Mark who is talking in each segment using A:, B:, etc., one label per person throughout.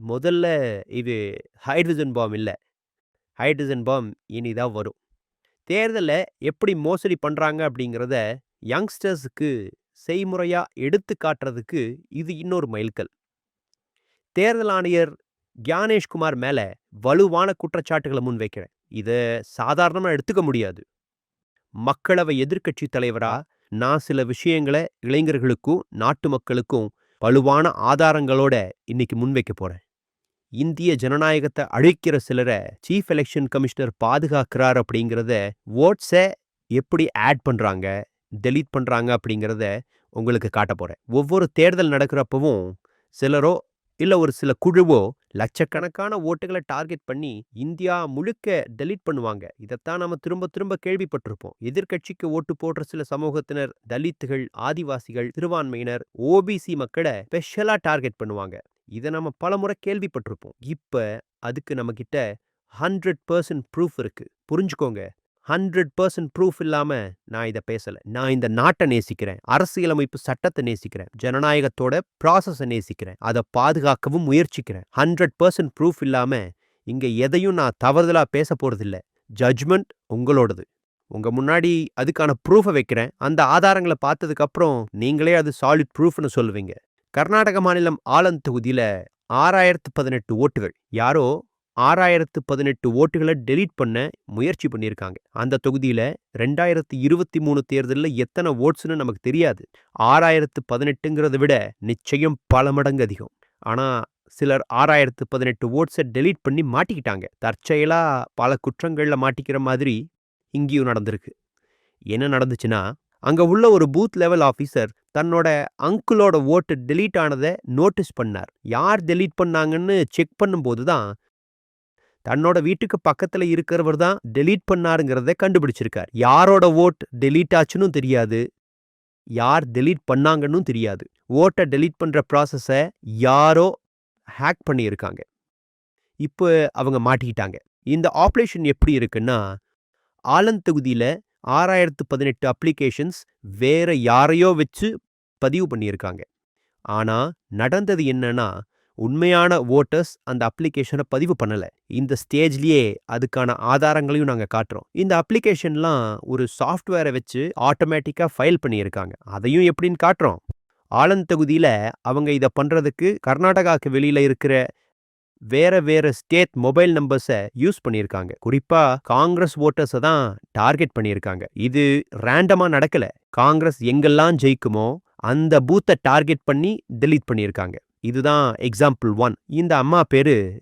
A: முதல்ல இது hydrogen bomb இல்ல. ஹைட்ரஜன் பாம் இனி தான் வரும். தேர்தல்ல எப்படி மோசடி பண்றாங்க அப்படிங்கிறத யங்ஸ்டர்ஸுக்கு செய்முறையா எடுத்து காட்டுறதுக்கு இது இன்னொரு மைல்கல். தேர்தல் ஆணையர் கியானேஷ்குமார் மேல வலுவான குற்றச்சாட்டுகளை முன்வைக்கிறேன். இத சாதாரணமா எடுத்துக்க முடியாது. மக்களவை எதிர்க்கட்சித் தலைவரா நான் சில விஷயங்கள இளைஞர்களுக்கும், நாட்டு மக்களுக்கும் வலுவான ஆதாரங்களோட இன்னைக்கு முன்வைக்கப் போறேன். இந்திய ஜனநாயகத்த அழிக்கிற சிலர சீஃப் எலெக்ஷன் கமிஷனர் பாதுகாக்கிறார் அப்படிங்கிறத வோட்ஸ எப்படி ஆட் பண்றாங்க, டெலீட் பண்றாங்க அப்படிங்கிறத உங்களுக்கு காட்ட போகிறேன் ஒவ்வொரு தேர்தல் நடக்கிறப்பவும் சிலரோ இல்ல ஒரு சில குழுவோ லட்சக்கணக்கான ஓட்டுகளை டார்கெட் பண்ணி இந்தியா முழுக்க டெலீட் பண்ணுவாங்க. இதத்தான் நாம திரும்ப திரும்ப கேள்விப்பட்டிருப்போம். எதிர்க்கட்சிக்கு ஓட்டு போடுற சில சமூகத்தினர், தலித்துகள், ஆதிவாசிகள், சிறுபான்மையினர், ஓபிசி மக்கள ஸ்பெஷலா டார்கெட் பண்ணுவாங்க. இத நாம பலமுறை கேள்விப்பட்டிருப்போம். இப்ப அதுக்கு நம்மகிட்ட 100% ப்ரூஃப் இருக்கு. புரிஞ்சுக்கோங்க. 100% ப்ரூஃப் இல்லாம நான் இத பேசல. நான் இந்த நாட்ட நேசிக்கிறேன். அரசியலமைப்பு சட்டத்த நேசிக்கிறேன். ஜனநாயகத்தோட ப்ராசஸ நேசிக்கிறேன். அத பாதுகாக்கவும் முயற்சிக்கிறேன். 100% ப்ரூஃப் இல்லாம இங்க எதையும் நான் தவறுதலா பேசப் போறதில்ல. ஜட்ஜ்மெண்ட் உங்களோடது. உங்க முன்னாடி அதுக்கான ப்ரூஃபை வைக்கிறேன். அந்த ஆதாரங்கள பார்த்ததுக்கப்புறம் நீங்களே அது சாலிட் ப்ரூஃப்னு சொல்லுவீங்க. கர்நாடக மாநிலம் ஆலந்த் தொகுதியில 6018 ஓட்டுகள். யாரோ 6018 ஓட்டுகள டெலீட் பண்ண முயற்சி பண்ணியிருக்காங்க. அந்த தொகுதியில 2023 தேர்தல்ல எத்தனை ஓட்ஸ்னு நமக்கு தெரியாது. 6018ங்கிறத விட நிச்சயம் பல மடங்கு அதிகம். ஆனா சிலர் 6018 வோட்ஸ டெலீட் பண்ணி மாட்டிக்கிட்டாங்க. தற்செயலா பல குற்றங்கள்ல மாட்டிக்கிற மாதிரி இங்கேயும் நடந்திருக்கு. என்ன நடந்துச்சுன்னா, அங்க உள்ள ஒரு பூத் லெவல் ஆஃபீஸர் தன்னோட அங்கிளோட ஓட்டு டெலீட் ஆனதை நோட்டீஸ் பண்ணார். யார் டெலீட் பண்ணாங்கன்னு செக் பண்ணும்போது தான் தன்னோட வீட்டுக்கு பக்கத்துல இருக்கிறவர் தான் டெலீட் பண்ணாருங்கிறத கண்டுபிடிச்சிருக்கார். யாரோட ஓட் டெலீட் ஆச்சுன்னு தெரியாது. யார் டெலீட் பண்ணாங்கன்னும் தெரியாது. ஓட்ட டெலீட் பண்ற ப்ராசஸ யாரோ ஹேக் பண்ணியிருக்காங்க. இப்போ அவங்க மாட்டிக்கிட்டாங்க. இந்த ஆப்ரேஷன் எப்படி இருக்குன்னா, ஆலந்த் ஆறாயிரத்து பதினெட்டு அப்ளிகேஷன்ஸ் வேற யாரையோ வச்சு பதிவு பண்ணியிருக்காங்க. ஆனா நடந்தது என்னன்னா, உண்மையான வோட்டர்ஸ் அந்த அப்ளிகேஷன பதிவு பண்ணல. இந்த ஸ்டேஜ்லயே அதுக்கான ஆதாரங்களையும் நாங்க காட்டுறோம். இந்த அப்ளிகேஷன்லாம் ஒரு சாஃப்ட்வேர வச்சு ஆட்டோமேட்டிக்கா ஃபைல் பண்ணியிருக்காங்க. அதையும் எப்படின்னு காட்டுறோம். ஆலந்த் தொகுதியில அவங்க இத பண்றதுக்கு கர்நாடகாக்கு வெளியில இருக்கிற வேற வேற ஸ்டேட் மொபைல் நம்பர்ஸை யூஸ் பண்ணியிருக்காங்க. குறிப்பா காங்கிரஸ் ஓட்டர்ஸை தான் டார்கெட் பண்ணியிருக்காங்க. இது ரேண்டமா நடக்கல. காங்கிரஸ் எங்கெல்லாம் ஜெயிக்குமோ அந்த பூத்தை டார்கெட் பண்ணி டெலீட் பண்ணியிருக்காங்க. இதுதான் எக்ஸாம்பிள் ஒன் இந்த அம்மா பேரு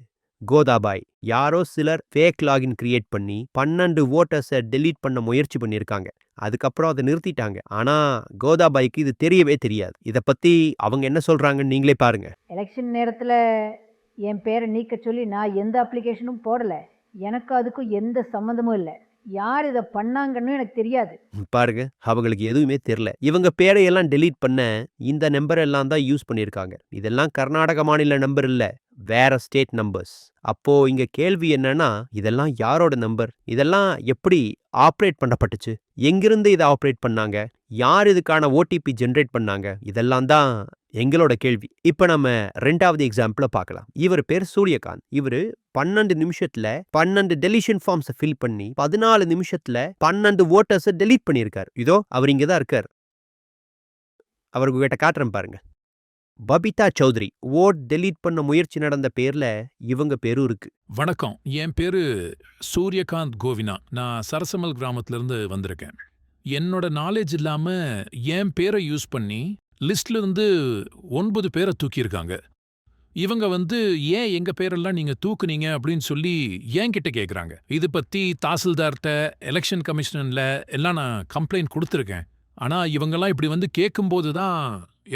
A: கோதாபாய். யாரோ சிலர் ஃபேக் லாகின் கிரியேட் பண்ணி பன்னெண்டு ஓட்டர்ஸை டெலீட் பண்ண முயற்சி பண்ணியிருக்காங்க. அதுக்கப்புறம் அதை நிறுத்திட்டாங்க. ஆனா கோதாபாய்க்கு இது தெரியவே தெரியாது. இதை பத்தி அவங்க என்ன சொல்றாங்கன்னு நீங்களே பாருங்க.
B: எலெக்ஷன் நேரத்தில் என் பேரை நீக்க சொல்லி நான் எந்த அப்ளிகேஷனும் போடல. எனக்கு அதுக்கும் எந்த சம்மந்தமும் இல்லை யார் இதை பண்ணாங்கன்னு எனக்கு தெரியாது.
A: பாருங்க. அவங்களுக்கு எதுவுமே தெரியல. இவங்க பேரையெல்லாம் டெலீட் பண்ண இந்த நம்பர் எல்லாம் தான் யூஸ் பண்ணியிருக்காங்க. இதெல்லாம் கர்நாடக மாநில நம்பர் இல்லை வேற ஸ்டேட் நம்பர்ஸ். அப்போ இங்க கேள்வி என்னன்னா, இதெல்லாம் யாரோட நம்பர்? இதெல்லாம் எப்படி ஆப்ரேட் பண்ணப்பட்டுச்சு? எங்கிருந்து இதை ஆப்ரேட் பண்ணாங்க? யார் இதுக்கான ஓடிபி ஜென்ரேட் பண்ணாங்க? இதெல்லாம் தான் எங்களோட கேள்வி. இப்ப நம்ம ரெண்டாவது எக்ஸாம்பிள பார்க்கலாம். இவர் பேர் சூரியகாந்த். இவரு 12 நிமிஷத்துல 12 டெலிஷன் ஃபார்ம்ஸ ஃபில் பண்ணி 14 நிமிஷத்துல 12 வோட்டர்ஸ டெலீட் பண்ணியிருக்கார். இதோ அவர் இங்கே தான் இருக்கார். அவருக்கு உங்ககிட்ட காட்டுறேன் பாருங்க. பபிதா சௌத்ரி. வோட் டெலீட் பண்ண முயற்சி நடந்த பேர்ல இவங்க பேரும் இருக்கு.
C: வணக்கம். என் பேரு சூரியகாந்த் கோவினா. நான் சரசமல் கிராமத்திலிருந்து வந்திருக்கேன். என்னோட நாலேஜ் இல்லாம என் பேர யூஸ் பண்ணி லிஸ்ட்ல இருந்து ஒன்பது பேர தூக்கியிருக்காங்க. இவங்க வந்து ஏன் எங்க பேரெல்லாம் நீங்க தூக்குனீங்க அப்படின்னு சொல்லி ஏன் கிட்ட கேக்குறாங்க. இது பத்தி தாசில்தார்கிட்ட எலெக்ஷன் கமிஷனர்ல எல்லாம் நான் கம்ப்ளைண்ட் குடுத்திருக்கேன். ஆனா இவங்கெல்லாம் இப்படி வந்து கேட்கும்போது தான்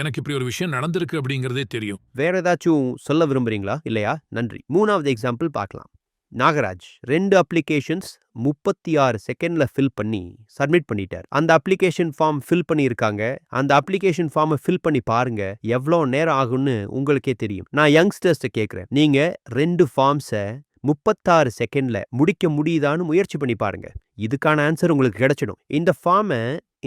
C: எனக்கு இப்படி ஒரு விஷயம் நடந்திருக்கு அப்படிங்கிறதே தெரியும்.
A: வேற ஏதாச்சும் சொல்ல விரும்புறீங்களா? இல்லையா? நன்றி. மூணாவது எக்ஸாம்பிள் பார்க்கலாம். நாகராஜ் ரெண்டு அப்ளிகேஷன்ஸ் 36 செகண்ட்ல ஃபில் பண்ணி சப்மிட் பண்ணிட்டார். அந்த அப்ளிகேஷன் ஃபார்ம் ஃபில் பண்ணியிருக்காங்க. அந்த அப்ளிகேஷன் ஃபார்ம ஃபில் பண்ணி பாருங்க. எவ்வளோ நேரம் ஆகும்னு உங்களுக்கே தெரியும். நான் யங்ஸ்டர்ஸ்ட்டை கேட்குறேன் நீங்க ரெண்டு ஃபார்ம்ஸ 36 செகண்ட்ல முடிக்க முடியுதான்னு முயற்சி பண்ணி பாருங்க. இதுக்கான ஆன்சர் உங்களுக்கு கிடைச்சிடும். இந்த ஃபார்ம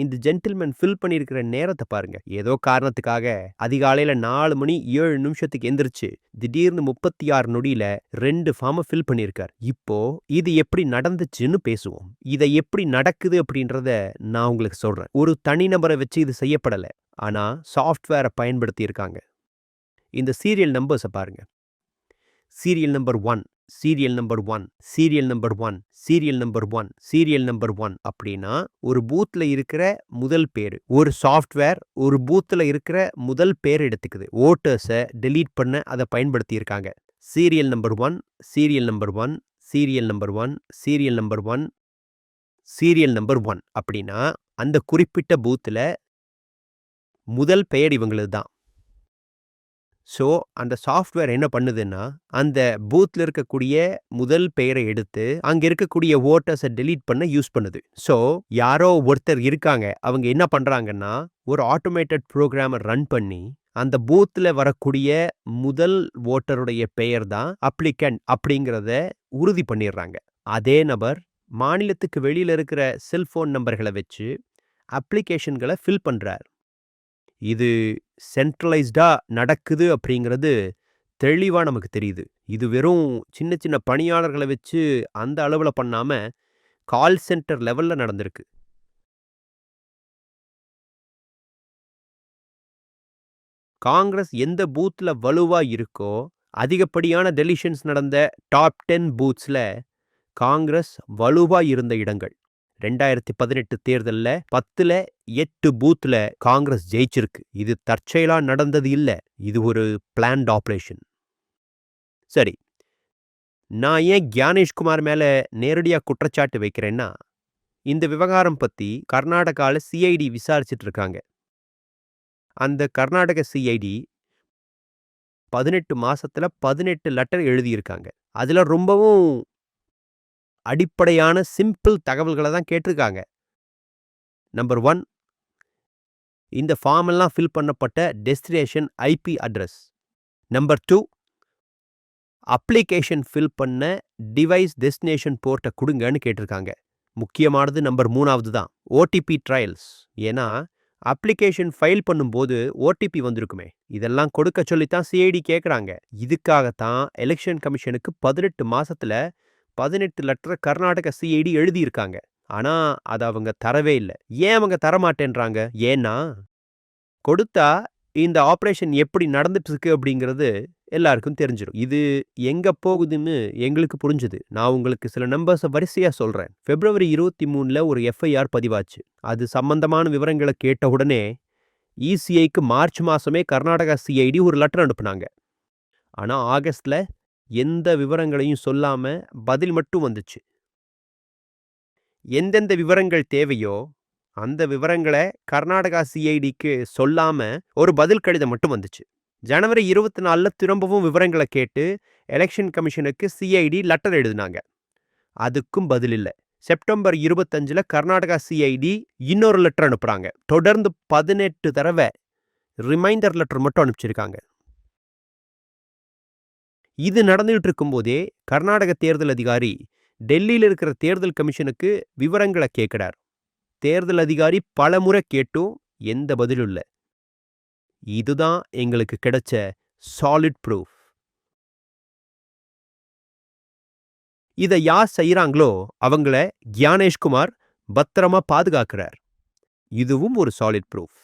A: இந்த ஜென்டில்மேன் ஃபில் பண்ணியிருக்கிற நேரத்தை பாருங்க. ஏதோ காரணத்துக்காக அதிகாலையில் நாலு மணி ஏழு நிமிஷத்துக்கு எந்திரிச்சு திடீர்னு முப்பத்தி ஆறு நொடியில ரெண்டு ஃபார்மை ஃபில் பண்ணியிருக்கார். இப்போ இது எப்படி நடந்துச்சுன்னு பேசுவோம். இதை எப்படி நடக்குது அப்படின்றத நான் உங்களுக்கு சொல்றேன். ஒரு தனிநபரை வச்சு இது செய்யப்படலை. ஆனா சாஃப்ட்வேரை பயன்படுத்தி இருக்காங்க இந்த சீரியல் நம்பர்ஸை பாருங்க. Serial number one serial number one serial number one serial number one serial number one அப்படின்னா ஒரு பூத்தில் இருக்கிற முதல் பேர் ஒரு சாஃப்ட்வேர் ஒரு பூத்தில் இருக்கிற முதல் பேர் எடுத்துக்குது. ஓட்டர்ஸை டெலீட் பண்ண அதை பயன்படுத்தி இருக்காங்க serial number one serial number one serial number one serial number one serial number one அப்படின்னா அந்த குறிப்பிட்ட பூத்தில் முதல் பெயர் இவங்களது தான் ஸோ அந்த சாஃப்ட்வேர் என்ன பண்ணுதுன்னா அந்த பூத்தில் இருக்கக்கூடிய முதல் பெயரை எடுத்து அங்கே இருக்கக்கூடிய ஓட்டர்ஸை டெலீட் பண்ண யூஸ் பண்ணுது. ஸோ யாரோ ஒருத்தர் இருக்காங்க. அவங்க என்ன பண்ணுறாங்கன்னா ஒரு ஆட்டோமேட்டட் ப்ரோக்ராமை ரன் பண்ணி அந்த பூத்தில் வரக்கூடிய முதல் ஓட்டருடைய பெயர் தான் அப்ளிகண்ட் அப்படிங்கிறத உறுதி பண்ணிடுறாங்க. அதே நபர் மாநிலத்துக்கு வெளியில் இருக்கிற செல்ஃபோன் நம்பர்களை வச்சு அப்ளிகேஷன்களை ஃபில் பண்ணுறார் இது சென்ட்ரலைஸ்டா நடக்குது அப்படிங்கிறது தெளிவா நமக்கு தெரியுது. இது வெறும் சின்ன சின்ன பணியாளர்களை வச்சு அந்த அளவுல பண்ணாம கால் சென்டர் லெவல்ல நடந்திருக்கு. காங்கிரஸ் எந்த பூத்ல வலுவா இருக்கோ அதிகப்படியான டெலிஷன்ஸ் நடந்த டாப் டென் பூத்ஸ்ல காங்கிரஸ் வலுவா இருந்த இடங்கள். ரெண்டாயிரத்தி பதினெட்டு தேர்தல்ல பத்துல எட்டு பூத்ல காங்கிரஸ் ஜெயிச்சிருக்கு. இது தற்செயலா நடந்தது இல்ல. இது ஒரு பிளான்ட் ஆபரேஷன் சரி. நான் ஏன் கியானேஷ்குமார் மேல நேரடியா குற்றச்சாட்டு வைக்கிறேன்னா இந்த விவகாரம் பத்தி கர்நாடகால சிஐடி விசாரிச்சிட்டு இருக்காங்க அந்த கர்நாடக சிஐடி பதினெட்டு மாசத்துல பதினெட்டு லெட்டர் எழுதியிருக்காங்க. அதுல ரொம்பவும் அடிப்படையான சிம்பிள் தகவல்களை தான் கேட்டிருக்காங்க. நம்பர் ஒன் இந்த ஃபார்ம் எல்லாம் ஃபில் பண்ணப்பட்ட destination IP address. Number two application fill பண்ண டிவைஸ் டெஸ்டினேஷன் போர்ட்டை கொடுங்கன்னு கேட்டிருக்காங்க. முக்கியமானது நம்பர் மூணாவது தான் ஓடிபி ட்ரையல்ஸ். ஏன்னா அப்ளிகேஷன் ஃபைல் பண்ணும்போது ஓடிபி வந்திருக்குமே. இதெல்லாம் கொடுக்க சொல்லித்தான் சிஐடி கேட்குறாங்க. இதுக்காகத்தான் எலெக்ஷன் கமிஷனுக்கு பதினெட்டு மாசத்துல பதினெட்டு லெட்டர் கர்நாடக சிஐடி எழுதியிருக்காங்க. ஆனா அதை அவங்க தரவே இல்லை. ஏன் அவங்க தரமாட்டேன்றாங்க? ஏன்னா கொடுத்தா இந்த ஆப்ரேஷன் எப்படி நடந்துட்டு இருக்கு அப்படிங்கிறது எல்லாருக்கும் தெரிஞ்சிடும் இது எங்க போகுதுன்னு எங்களுக்கு புரிஞ்சுது. நான் உங்களுக்கு சில நம்பர்ஸை வரிசையா சொல்றேன். பிப்ரவரி இருபத்தி மூணுல ஒரு எஃப்ஐஆர் பதிவாச்சு. அது சம்பந்தமான விவரங்களை கேட்ட உடனே இசிஐக்கு மார்ச் மாசமே கர்நாடகா சிஐடி ஒரு லெட்டர் அனுப்புனாங்க. ஆனா ஆகஸ்ட்ல எந்த விவரங்களையும் சொல்லாம பதில் மட்டும் வந்துச்சு. எந்தெந்த விவரங்கள் தேவையோ அந்த விவரங்களை கர்நாடகா சிஐடிக்கு சொல்லாம ஒரு பதில் கடிதம் மட்டும் வந்துச்சு. ஜனவரி இருபத்தி நாலில் திரும்பவும் விவரங்களை கேட்டு எலெக்ஷன் கமிஷனுக்கு சிஐடி லெட்டர் எழுதினாங்க. அதுக்கும் பதில் இல்லை. செப்டம்பர் இருபத்தஞ்சில் கர்நாடகா சிஐடி இன்னொரு லெட்டர் அனுப்புகிறாங்க தொடர்ந்து பதினெட்டு தடவை ரிமைண்டர் லெட்டர் மட்டும் அனுப்பிச்சிருக்காங்க. இது நடந்துகிட்டு இருக்கும்போதே கர்நாடக தேர்தல் அதிகாரி டெல்லியில் இருக்கிற தேர்தல் கமிஷனுக்கு விவரங்களை கேட்கிறார். தேர்தல் அதிகாரி பலமுறை கேட்டும் எந்த பதிலும் இல்லை. இதுதான் எங்களுக்கு கிடைச்ச சாலிட் ப்ரூஃப் இதை யார் செய்யறாங்களோ அவங்கள கியானேஷ்குமார் பத்திரமா பாதுகாக்கிறார். இதுவும் ஒரு சாலிட் ப்ரூஃப்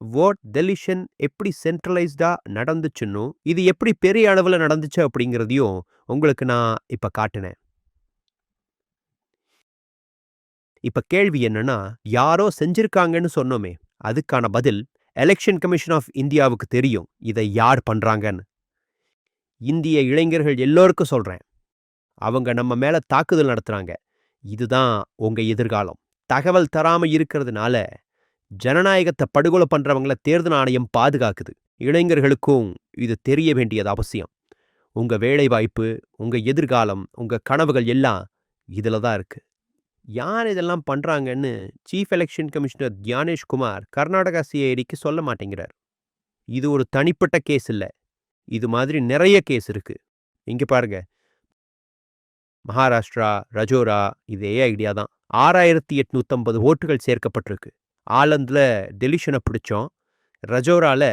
A: வோட் டெலிஷன் எப்படி சென்ட்ரலைஸ்டா நடந்துச்சுன்னு இது எப்படி பெரிய அளவில் நடந்துச்சு அப்படிங்கிறதையும் உங்களுக்கு நான் இப்ப காட்டினேன். இப்ப கேள்வி என்னன்னா யாரோ செஞ்சிருக்காங்கன்னு சொன்னோமே அதுக்கான பதில் எலெக்ஷன் கமிஷன் ஆஃப் இந்தியாவுக்கு தெரியும் இதை யார் பண்றாங்கன்னு. இந்திய இளைஞர்கள் எல்லோருக்கும் சொல்றேன் அவங்க நம்ம மேல தாக்குதல் நடத்துறாங்க இதுதான் உங்க எதிர்காலம். தகவல் தராம இருக்கிறதுனால ஜனநாயகத்தை படுகொலை பண்றவங்கள தேர்தல் ஆணையம் பாதுகாக்குது. இளைஞர்களுக்கும் இது தெரிய வேண்டியது அவசியம். உங்க வேலைவாய்ப்பு உங்கள் உங்க எதிர்காலம் உங்க கனவுகள் எல்லாம் இதுல தான் இருக்கு. யார் இதெல்லாம் பண்றாங்கன்னு chief election commissioner Dhyanesh Kumar Karnataka சிஐடிக்கு சொல்ல மாட்டேங்கிறார். இது ஒரு தனிப்பட்ட கேஸ் இல்ல. இது மாதிரி நிறைய கேஸ் இருக்கு. இங்க பாருங்க. மகாராஷ்டிரா ரஜோரா இதே ஐடியா தான். ஆறாயிரத்தி எட்நூத்தம்பது ஓட்டுகள் சேர்க்கப்பட்டிருக்கு. ஆலந்தில் டெலிஷனை பிடிச்சோம். ரஜோரால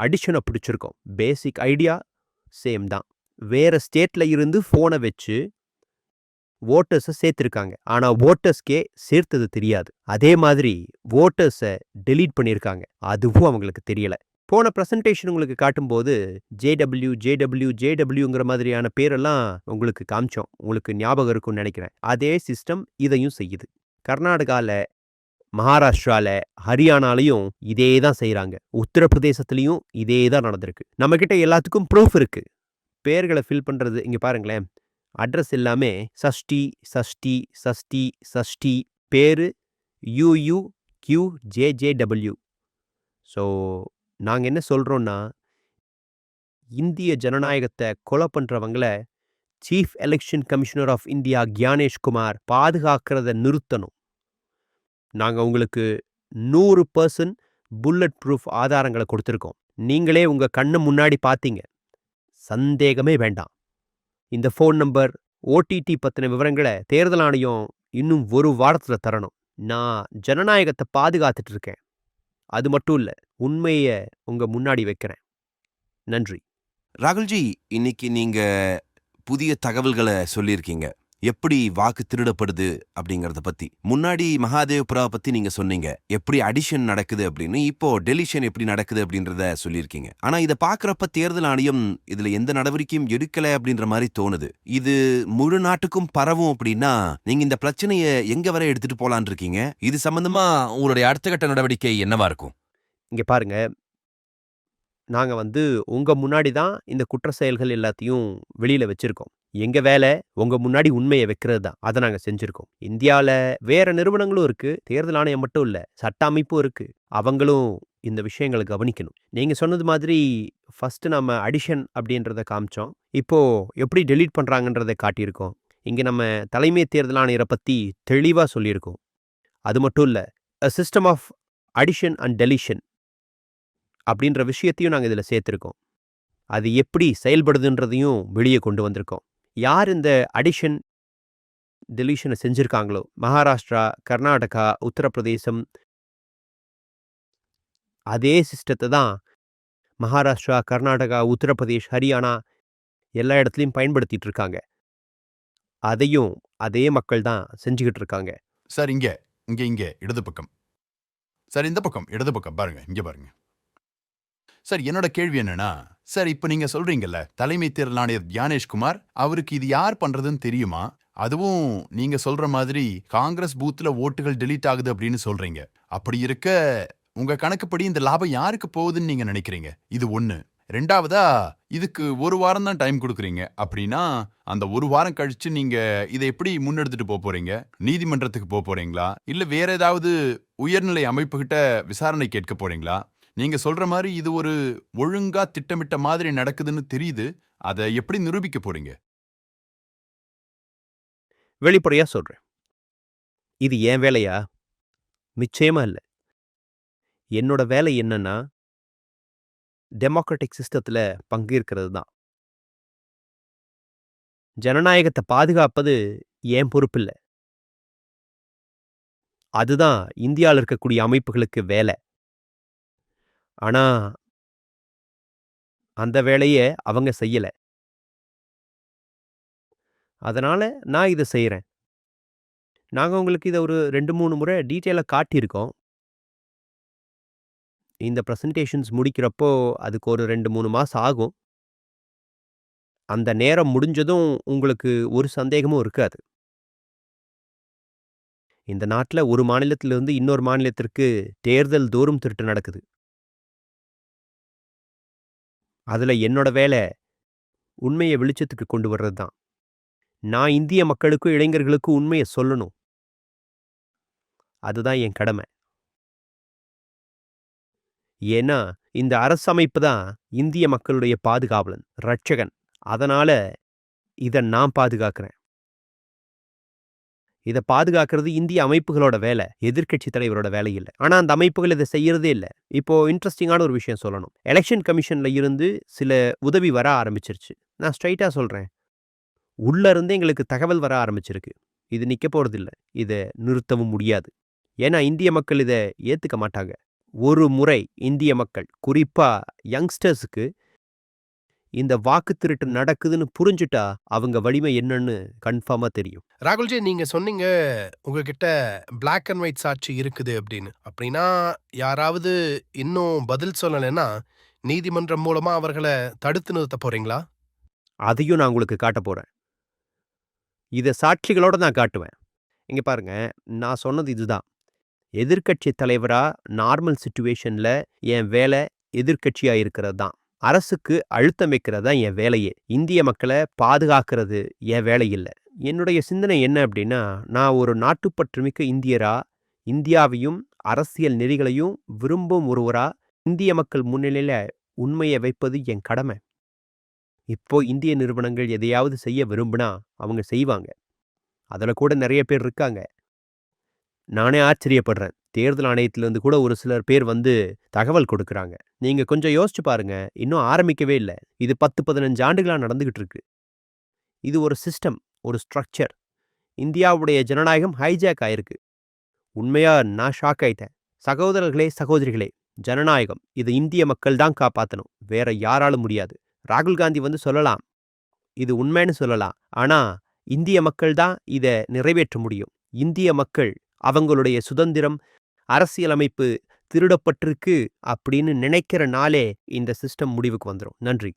A: அடிஷனை பிடிச்சிருக்கோம். பேசிக் ஐடியா சேம் தான். வேற ஸ்டேட்ல இருந்து ஃபோனை வச்சு ஓட்டர்ஸை சேர்த்துருக்காங்க. ஆனா ஓட்டர்ஸ்க்கே சேர்த்தது தெரியாது. அதே மாதிரி ஓட்டர்ஸை டெலீட் பண்ணியிருக்காங்க அதுவும் அவங்களுக்கு தெரியல. போன ப்ரெசன்டேஷன் உங்களுக்கு காட்டும்போது ஜேடபிள்யூ ஜேடபிள்யூ ஜேடபிள்யூங்கிற மாதிரியான பேரெல்லாம் உங்களுக்கு காமிச்சோம். உங்களுக்கு ஞாபகம் இருக்கும்னு நினைக்கிறேன். அதே சிஸ்டம் இதையும் செய்யுது. கர்நாடகால மகாராஷ்டிரால ஹரியானாலையும் இதே தான் செய்கிறாங்க உத்தரப்பிரதேசத்துலேயும் இதே தான் நடந்திருக்கு. நம்மக்கிட்ட எல்லாத்துக்கும் ப்ரூஃப் இருக்கு. பேர்களை ஃபில் பண்ணுறது இங்கே பாருங்களேன். அட்ரஸ் எல்லாமே சஷ்டி சஷ்டி சஷ்டி சஷ்டி பேரு யூயூ கியூ டபிள்யூ ஸோ நாங்கள் என்ன சொல்கிறோன்னா இந்திய ஜனநாயகத்தை கொலை பண்ணுறவங்கள chief election commissioner of India Gyanesh Kumar பாதுகாக்கிறத நிறுத்தணும். நாங்கள் உங்களுக்கு நூறு பர்சன்ட் புல்லட் ப்ரூஃப் ஆதாரங்களை கொடுத்துருக்கோம். நீங்களே உங்கள் கண்ணு முன்னாடி பார்த்தீங்க சந்தேகமே வேண்டாம். இந்த ஃபோன் நம்பர் ஓடிடி பற்றின விவரங்களை தேர்தல் ஆணையம் இன்னும் ஒரு வாரத்தில் தரணும். நான் ஜனநாயகத்தை பாதுகாத்துட்டு இருக்கேன். அது மட்டும் இல்லை உண்மையை உங்கள் முன்னாடி வைக்கிறேன். நன்றி.
D: ராகுல்ஜி இன்னைக்கு நீங்க புதிய தகவல்களை சொல்லியிருக்கீங்க. எப்படி வாக்கு திருடப்படுது அப்படிங்கறத பத்தி. முன்னாடி மகாதேவபுரா பத்தி நீங்க சொன்னீங்க. எப்படி அடிஷன் நடக்குது அப்படின்னு. இப்போ டெலிஷன் எப்படி நடக்குது அப்படின்றத சொல்லியிருக்கீங்க. ஆனா இதை பாக்குறப்ப தேர்தல் ஆணையம் இதுல எந்த நடவடிக்கையும் எடுக்கல அப்படின்ற மாதிரி தோணுது. இது முழு நாட்டுக்கும் பரவும் அப்படின்னா நீங்க இந்த பிரச்சனையை எங்க வரை எடுத்துட்டு போலான் இருக்கீங்க? இது சம்பந்தமா உங்களுடைய அடுத்த கட்ட நடவடிக்கை என்னவா இருக்கும்?
A: இங்கே பாருங்க. நாங்கள் வந்து உங்கள் முன்னாடி தான் இந்த குற்ற செயல்கள் எல்லாத்தையும் வெளியில் வச்சுருக்கோம். எங்கள் வேலை? உங்கள் முன்னாடி உண்மையை வைக்கிறது தான். அதை நாங்கள் செஞ்சுருக்கோம். இந்தியாவில் வேற நிறுவனங்களும் இருக்குது தேர்தல் ஆணையம் மட்டும் இல்லை சட்ட அமைப்பும் இருக்குது அவங்களும் இந்த விஷயங்களை கவனிக்கணும். நீங்கள் சொன்னது மாதிரி ஃபஸ்ட்டு நம்ம அடிஷன் அப்படின்றத காமிச்சோம். இப்போது எப்படி டெலீட் பண்ணுறாங்கன்றதை காட்டியிருக்கோம். இங்கே நம்ம தலைமை தேர்தல் ஆணையரை பற்றி தெளிவாக சொல்லியிருக்கோம். அது மட்டும் இல்லை system of addition and deletion அப்படின்ற விஷயத்தையும் நாங்கள் இதில் சேர்த்துருக்கோம். அது எப்படி செயல்படுதுன்றதையும் வெளியே கொண்டு வந்திருக்கோம். யார் இந்த அடிஷன் டெலிஷனை செஞ்சுருக்காங்களோ? மகாராஷ்டிரா கர்நாடகா உத்தரப்பிரதேசம். அதே சிஸ்டத்தை தான் மகாராஷ்டிரா கர்நாடகா உத்தரப்பிரதேஷ் ஹரியானா எல்லா இடத்துலையும் பயன்படுத்திட்டு இருக்காங்க. அதையும் அதே மக்கள் தான் செஞ்சுக்கிட்டு இருக்காங்க.
E: சார் இங்கே. இங்கே இங்கே. இடது பக்கம். சார் இந்த பக்கம். இடது பக்கம். பாருங்க. இங்கே பாருங்க. சார் என்னோட கேள்வி என்னன்னா சார் இப்ப நீங்க சொல்றீங்கல்ல தலைமை தேர்தல் ஆணையர் தியானேஷ்குமார் அவருக்கு இது யார் பண்றதுன்னு தெரியுமா? அதுவும் நீங்க சொல்ற மாதிரி காங்கிரஸ் பூத்துல ஓட்டுகள் டெலீட் ஆகுது அப்படின்னு சொல்றீங்க. அப்படி இருக்க உங்க கணக்குப்படி இந்த லாபம் யாருக்கு போகுதுன்னு நீங்க நினைக்கிறீங்க? இது ஒண்ணு. ரெண்டாவதா இதுக்கு ஒரு வாரம் தான் டைம் கொடுக்குறீங்க. அப்படின்னா அந்த ஒரு வாரம் கழிச்சு நீங்க இதை எப்படி முன்னெடுத்துட்டு போக போறீங்க? நீதிமன்றத்துக்கு போக போறீங்களா? இல்ல வேற ஏதாவது உயர்நிலை அமைப்புகிட்ட விசாரணை கேட்க போறீங்களா? நீங்க சொல்ற மாதிரி இது ஒரு ஒழுங்கா திட்டமிட்ட மாதிரி நடக்குதுன்னு தெரியுது. அதை எப்படி நிரூபிக்க போறீங்க?
A: வெளிப்படையா சொல்றேன். இது என் வேலையா? நிச்சயமா இல்லை. என்னோட வேலை என்னன்னா டெமோக்ராட்டிக் சிஸ்டத்துல பங்கேற்கிறது தான். ஜனநாயகத்தை பாதுகாப்பது ஏன் பொறுப்பில்லை அதுதான் இந்தியாவில் இருக்கக்கூடிய அமைப்புகளுக்கு வேலை. ஆனா அந்த வேலையை அவங்க செய்யல. அதனால நான் இதை செய்கிறேன் நாங்கள் உங்களுக்கு இதை ஒரு ரெண்டு மூணு முறை டீட்டெயிலாக காட்டியிருக்கோம். இந்த ப்ரெசன்டேஷன்ஸ் முடிக்கிறப்போ அதுக்கு ஒரு ரெண்டு மூணு மாதம் ஆகும். அந்த நேரம் முடிஞ்சதும் உங்களுக்கு ஒரு சந்தேகமும் இருக்காது. இந்த நாட்டில் ஒரு மாநிலத்திலிருந்து இன்னொரு மாநிலத்திற்கு தேர்தல் தோறும் திருட்டு நடக்குது. அதில் என்னோட வேலை உண்மையை வெளிச்சத்துக்கு கொண்டு வர்றது தான். நான் இந்திய மக்களுக்கும் இளைஞர்களுக்கும் உண்மையை சொல்லணும். அதுதான் என் கடமை. ஏன்னா இந்த அரசமைப்பு தான் இந்திய மக்களுடைய பாதுகாவலன் ரட்சகன். அதனால இதை நான் பாதுகாக்கிறேன். இதை பாதுகாக்கிறது இந்திய அமைப்புகளோட வேலை எதிர்க்கட்சி தலைவரோட வேலை இல்லை ஆனா அந்த அமைப்புகள் இதை செய்யறதே இல்லை இப்போ இன்ட்ரெஸ்டிங்கான ஒரு விஷயம் சொல்லணும் எலெக்ஷன் கமிஷன்ல இருந்து சில உதவி வர ஆரம்பிச்சிருச்சு நான் ஸ்ட்ரைட்டா சொல்றேன் உள்ள இருந்தே எங்களுக்கு தகவல் வர ஆரம்பிச்சிருக்கு இது நிக்க போறதில்ல. இத நிறுத்தவும் முடியாது. ஏன்னா இந்திய மக்கள் இத ஏத்துக்க மாட்டாங்க. ஒரு முறை இந்திய மக்கள், குறிப்பா யங்ஸ்டர்ஸுக்கு இந்த வாக்கு திருட்டு நடக்குதுன்னு புரிஞ்சுட்டா, அவங்க வலிமை என்னன்னு கன்ஃபார்மா தெரியும்.
F: ராகுல்ஜி நீங்க சொன்னீங்க உங்ககிட்ட பிளாக் அண்ட் ஒயிட் சாட்சி இருக்குது அப்படின்னு. அப்படின்னா யாராவது இன்னும் பதில் சொல்லலைன்னா நீதிமன்றம் மூலமா அவர்கள தடுத்து நிறுத்த போறீங்களா?
A: அதையும் நான் உங்களுக்கு காட்டப் போறேன். இத சாட்சிகளோட நான் காட்டுவேன். இங்க பாருங்க, நான் சொன்னது இதுதான். எதிர்க்கட்சி தலைவரா நார்மல் சிச்சுவேஷன்ல என் வேலை எதிர்க்கட்சியா இருக்கிறது தான். அரசுக்கு அழுத்தமைக்கிறது தான் என் வேலையே. இந்திய மக்கள பாதுகாக்கிறது என் வேலை இல்லை என்னுடைய சிந்தனை என்ன அப்படின்னா, நான் ஒரு நாட்டுப்பற்றுமிக்க இந்தியரா, இந்தியாவையும் அரசியல் நெறிகளையும் விரும்பும் ஒருவரா, இந்திய மக்கள் முன்னிலையில உண்மைய வைப்பது என் கடமை. இப்போ இந்திய நிறுவனங்கள் எதையாவது செய்ய விரும்புனா, அவங்க செய்வாங்க. அதுல கூட நிறைய பேர் இருக்காங்க. நானே ஆச்சரியப்படுறேன். தேர்தல் ஆணையத்திலிருந்து கூட ஒரு சிலர் பேர் வந்து தகவல் கொடுக்குறாங்க. நீங்க கொஞ்சம் யோசிச்சு பாருங்க. இன்னும் ஆரம்பிக்கவே இல்ல. இது 10, 15 ஆண்டுகளா நடந்துகிட்டு இருக்கு. இது ஒரு சிஸ்டம், ஒரு ஸ்ட்ரக்சர். இந்தியாவுடைய ஜனநாயகம் ஹைஜாக் ஆயிருக்கு. உண்மையா நான் ஷாக் ஆயிட்டேன். சகோதரர்களே, சகோதரிகளே, ஜனநாயகம் இத இந்திய மக்கள் தான் காப்பாற்றணும் வேற யாராலும் முடியாது. ராகுல் காந்தி வந்து சொல்லலாம். இது உண்மைன்னு சொல்லலாம். ஆனா இந்திய மக்கள் தான் இத நிறைவேற்ற முடியும். இந்திய மக்கள் அவங்களுடைய சுதந்திரம், அரசியலமைப்பு திருடப்பட்டிருக்கு அப்படின்னு நினைக்கிற நாளே இந்த சிஸ்டம் முடிவுக்கு வந்துரும். நன்றி.